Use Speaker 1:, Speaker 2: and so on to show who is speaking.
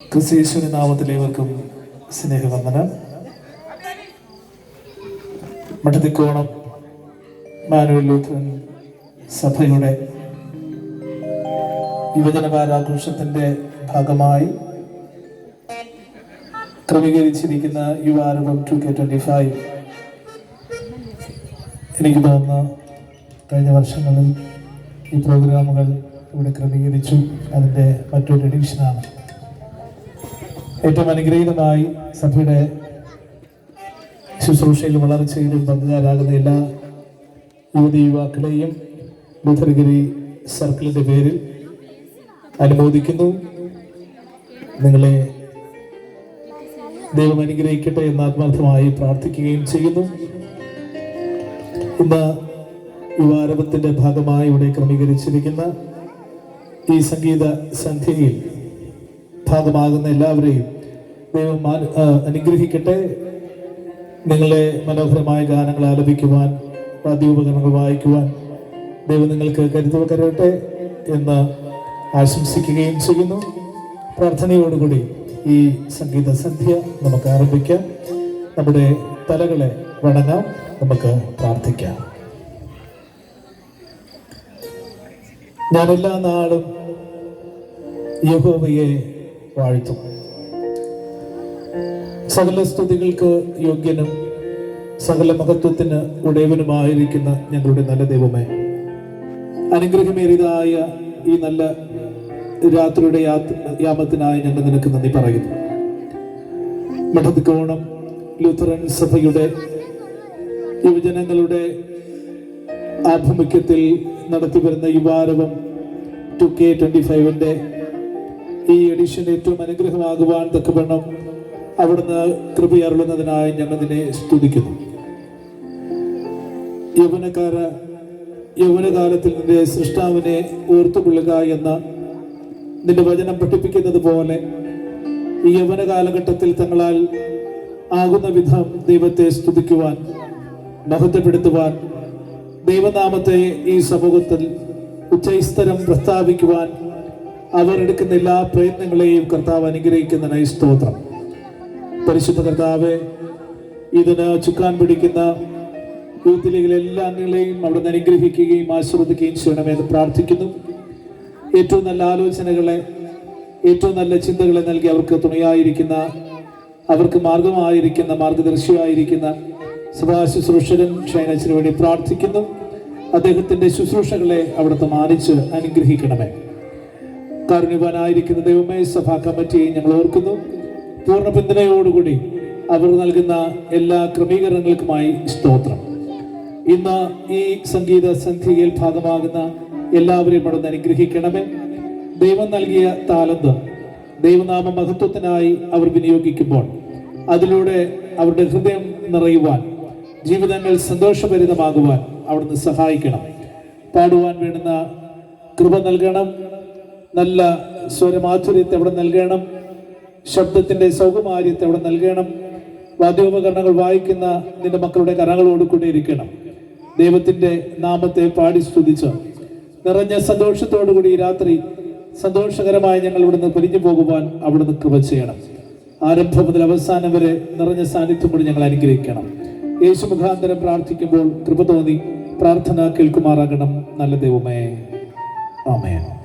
Speaker 1: ക്രിസ്തീശ്വരി നാമത്തിലേവർക്കും സ്നേഹവന്ദനം. മഠത്തിക്കോണം മാനുവൽ ലൂത്രൻ സഭയുടെ യുവജന വാരാഘോഷത്തിന്റെ ഭാഗമായി ക്രമീകരിച്ചിരിക്കുന്ന യുവാരംഭം ടു കെ ട്വന്റി ഫൈവ് എനിക്ക് തോന്നുന്ന കഴിഞ്ഞ വർഷങ്ങളിൽ ഈ പ്രോഗ്രാമുകൾ ഇവിടെ ക്രമീകരിച്ചു. അതിന്റെ മറ്റൊരു എഡിഷനാണ് ഏറ്റവും അനുഗ്രഹീതമായി സഭയുടെ ശുശ്രൂഷയിൽ വളർച്ചയിലും പങ്കുകാരാകുന്ന എല്ലാ യുവതി യുവാക്കളെയും ലൂഥർഗിരി സർക്കിളിന്റെ പേരിൽ അനുമോദിക്കുന്നു. നിങ്ങളെ ദൈവം അനുഗ്രഹിക്കട്ടെ എന്ന് ആത്മാർത്ഥമായി പ്രാർത്ഥിക്കുകയും ചെയ്യുന്നു. ഇന്ന് യുവാരവത്തിന്റെ ഭാഗമായി ഇവിടെ ക്രമീകരിച്ചിരിക്കുന്ന ഈ സംഗീത സന്ധ്യയിൽ ഭാഗമാകുന്ന എല്ലാവരെയും ദൈവം അനുഗ്രഹിക്കട്ടെ. നിങ്ങളെ മനോഹരമായ ഗാനങ്ങൾ ആലപിക്കുവാൻ വാദ്യോപകരണങ്ങൾ വായിക്കുവാൻ ദൈവം നിങ്ങൾക്ക് കരുതുക കരട്ടെ എന്ന് ആശംസിക്കുകയും ചെയ്യുന്നു. പ്രാർത്ഥനയോടുകൂടി ഈ സംഗീത സന്ധ്യ നമുക്ക് ആരംഭിക്കാം. നമ്മുടെ തലകളെ വണങ്ങാം. നമുക്ക് പ്രാർത്ഥിക്കാം. ഞാൻ എല്ലാ നാളും യഹോവയെ വാഴ്ത്തും. സകല സ്തുതികൾക്ക് യോഗ്യനും സകല മഹത്വത്തിന് ഉടയവനുമായിരിക്കുന്ന ഞങ്ങളുടെ നല്ല ദൈവമേ. അനുഗ്രഹമേറിയതായ ഈ നല്ല രാത്രിയുടെ യാമത്തിനായി ഞങ്ങൾ നിനക്ക് നന്ദി പറയുന്നു. മഠത്തിക്കോണം ലൂത്തറൻ സഭയുടെ യുവജനങ്ങളുടെ ആഭിമുഖ്യത്തിൽ നടത്തിവരുന്ന യുവാരവം ടു കെ ട്വന്റി ഫൈവിന്റെ ഈ എഡിഷൻ ഏറ്റവും അനുഗ്രഹമാകുവാൻ തക്കവണ്ണം അവിടുന്ന് കൃപയറുന്നതിനായി ഞങ്ങൾ നിന്നെ സ്തുതിക്കുന്നു. യൗവനക്കാര യൗവനകാലത്തിൽ നിന്റെ സൃഷ്ടാവിനെ ഓർത്തുകൊള്ളുക എന്ന നിന്റെ വചനം പഠിപ്പിക്കുന്നത് പോലെ ഈ യൗവന കാലഘട്ടത്തിൽ തങ്ങളാൽ ആകുന്ന വിധം ദൈവത്തെ സ്തുതിക്കുവാൻ മഹത്വപ്പെടുത്തുവാൻ ദൈവനാമത്തെ ഈ സമൂഹത്തിൽ ഉച്ചൈസ്തരം പ്രസ്താവിക്കുവാൻ അവർ എടുക്കുന്ന എല്ലാ പ്രയത്നങ്ങളെയും കർത്താവ് അനുഗ്രഹിക്കുന്നതിനായി സ്തോത്രം. പരിശുദ്ധ കർത്താവ് ഇതിന് ചുക്കാൻ പിടിക്കുന്ന യൂത്ത് ലീഗിലെ എല്ലാ അംഗങ്ങളെയും അവിടുന്ന് അനുഗ്രഹിക്കുകയും ആശീർവദിക്കുകയും ചെയ്യണമെന്ന് പ്രാർത്ഥിക്കുന്നു. ഏറ്റവും നല്ല ആലോചനകളെ ഏറ്റവും നല്ല ചിന്തകളെ നൽകി അവർക്ക് തുണയായിരിക്കുന്ന അവർക്ക് മാർഗമായിരിക്കുന്ന മാർഗദർശിയായിരിക്കുന്ന സഭാ ശുശ്രൂഷകൻ ഷൈനച്ചിന് വേണ്ടി പ്രാർത്ഥിക്കുന്നു. അദ്ദേഹത്തിന്റെ ശുശ്രൂഷകളെ അവിടുത്തെ മാനിച്ച് അനുഗ്രഹിക്കണമേ. കാരുണ്യവാനായിരിക്കുന്ന ദൈവമേ സഭാ കമ്മിറ്റിയെ ഞങ്ങൾ ഓർക്കുന്നു. പൂർണ പിന്തുണയോടുകൂടി അവർ നൽകുന്ന എല്ലാ ക്രമീകരണങ്ങൾക്കുമായി സ്തോത്രം. ഇന്ന് ഈ സംഗീത സന്ധ്യയിൽ ഭാഗമാകുന്ന എല്ലാവരെയും അവിടെ അനുഗ്രഹിക്കണമേ. ദൈവം നൽകിയ താലന്ത് ദൈവനാമ മഹത്വത്തിനായി അവർ വിനിയോഗിക്കുമ്പോൾ അതിലൂടെ അവരുടെ ഹൃദയം നിറയുവാൻ ജീവിതങ്ങൾ സന്തോഷഭരിതമാകുവാൻ അവിടുന്ന് സഹായിക്കണം. പാടുവാൻ വേണ്ടുന്ന കൃപ നൽകണം. നല്ല സ്വരമാധുര്യത്തെ അവിടെ നൽകണം. ശബ്ദത്തിന്റെ സൗകുമാര്യത്തെ അവിടെ നൽകണം. വാദ്യോപകരണങ്ങൾ വായിക്കുന്ന നിന്റെ മക്കളുടെ കരങ്ങളോട് കൂടെ ഇരിക്കണം. ദൈവത്തിന്റെ നാമത്തെ പാടി സ്തുതിച്ച്. നിറഞ്ഞ സന്തോഷത്തോടു കൂടി രാത്രി സന്തോഷകരമായി ഞങ്ങൾ ഇവിടുന്ന് പിരിഞ്ഞു പോകുവാൻ അവിടുന്ന് കൃപ ചെയ്യണം. ആരംഭം മുതൽ അവസാനം വരെ നിറഞ്ഞ സാന്നിധ്യം കൂടി ഞങ്ങൾ അനുഗ്രഹിക്കണം. യേശു മുഖാന്തരം പ്രാർത്ഥിക്കുമ്പോൾ കൃപ തോന്നി പ്രാർത്ഥന കേൾക്കുമാറാകണം. നല്ല ദൈവമേ. ആമേൻ.